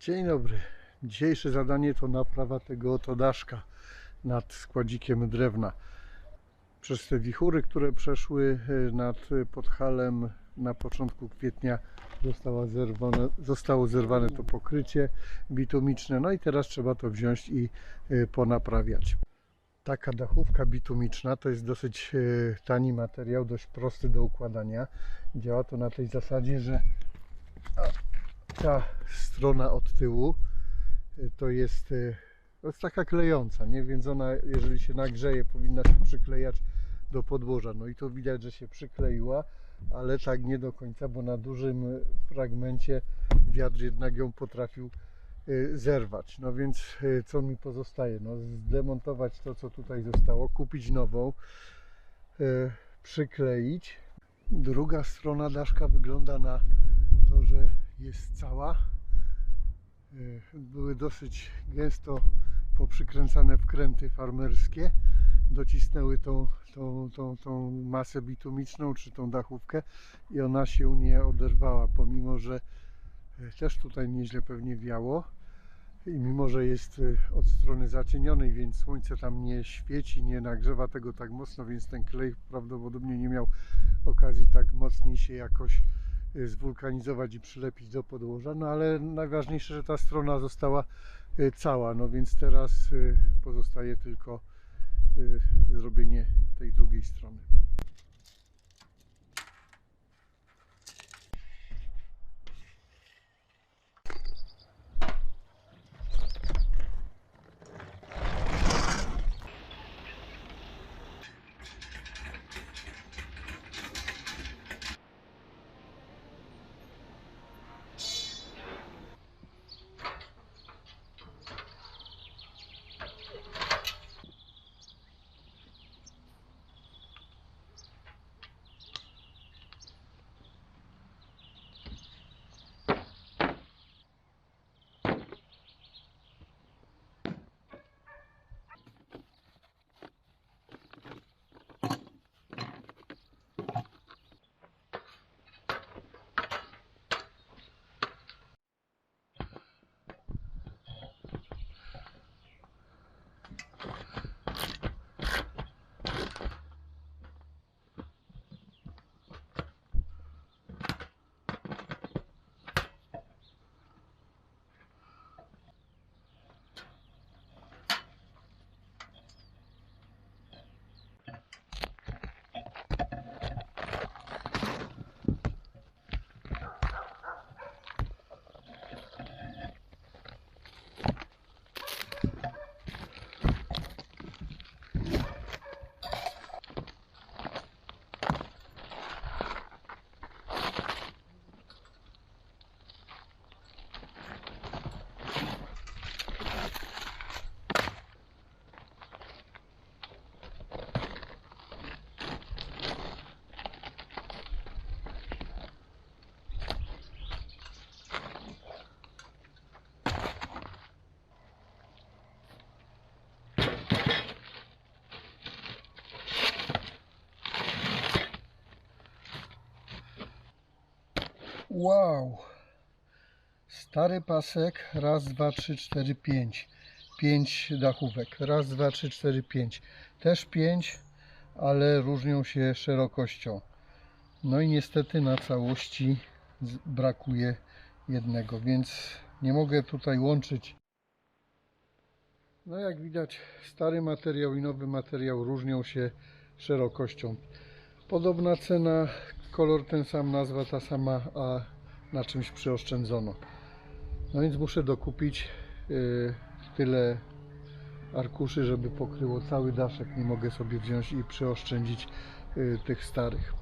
Dzień dobry. Dzisiejsze zadanie to naprawa tego oto daszka nad składzikiem drewna. Przez te wichury, które przeszły e, nad e, Podhalem na początku kwietnia zostało zerwane, zostało zerwane to pokrycie bitumiczne. No i teraz trzeba to wziąć i e, ponaprawiać. Taka dachówka bitumiczna to jest dosyć e, tani materiał, dość prosty do układania. Działa to na tej zasadzie, że ta strona od tyłu y, to jest, y, to jest taka klejąca, nie? więc ona jeżeli się nagrzeje powinna się przyklejać do podłoża. No i to widać, że się przykleiła, ale tak nie do końca, bo na dużym fragmencie wiatr jednak ją potrafił zerwać. No więc y, co mi pozostaje? No zdemontować to, co tutaj zostało, kupić nową, y, przykleić. Druga strona daszka wygląda na to, że jest cała. Y, Były dosyć gęsto poprzykręcane wkręty farmerskie. Docisnęły tą, tą, tą, tą masę bitumiczną czy tą dachówkę i ona się nie oderwała, pomimo że y, też tutaj nieźle pewnie wiało. I mimo, że jest y, od strony zacienionej, więc słońce tam nie świeci, nie nagrzewa tego tak mocno, więc ten klej prawdopodobnie nie miał okazji tak mocniej się jakoś y, zwulkanizować i przylepić do podłoża, no ale najważniejsze, że ta strona została y, cała, no więc teraz pozostaje tylko zrobienie tej drugiej strony. Wow! Stary pasek. Raz, dwa, trzy, cztery, pięć. Pięć dachówek. Raz, dwa, trzy, cztery, pięć. Też pięć, ale różnią się szerokością. No i niestety na całości brakuje jednego, więc nie mogę tutaj łączyć. No jak widać, stary materiał i nowy materiał różnią się szerokością. Podobna cena, kolor ten sam, nazwa ta sama, a na czymś przyoszczędzono. No więc muszę dokupić yy, tyle arkuszy, żeby pokryło cały daszek. Nie mogę sobie wziąć i przyoszczędzić yy, tych starych.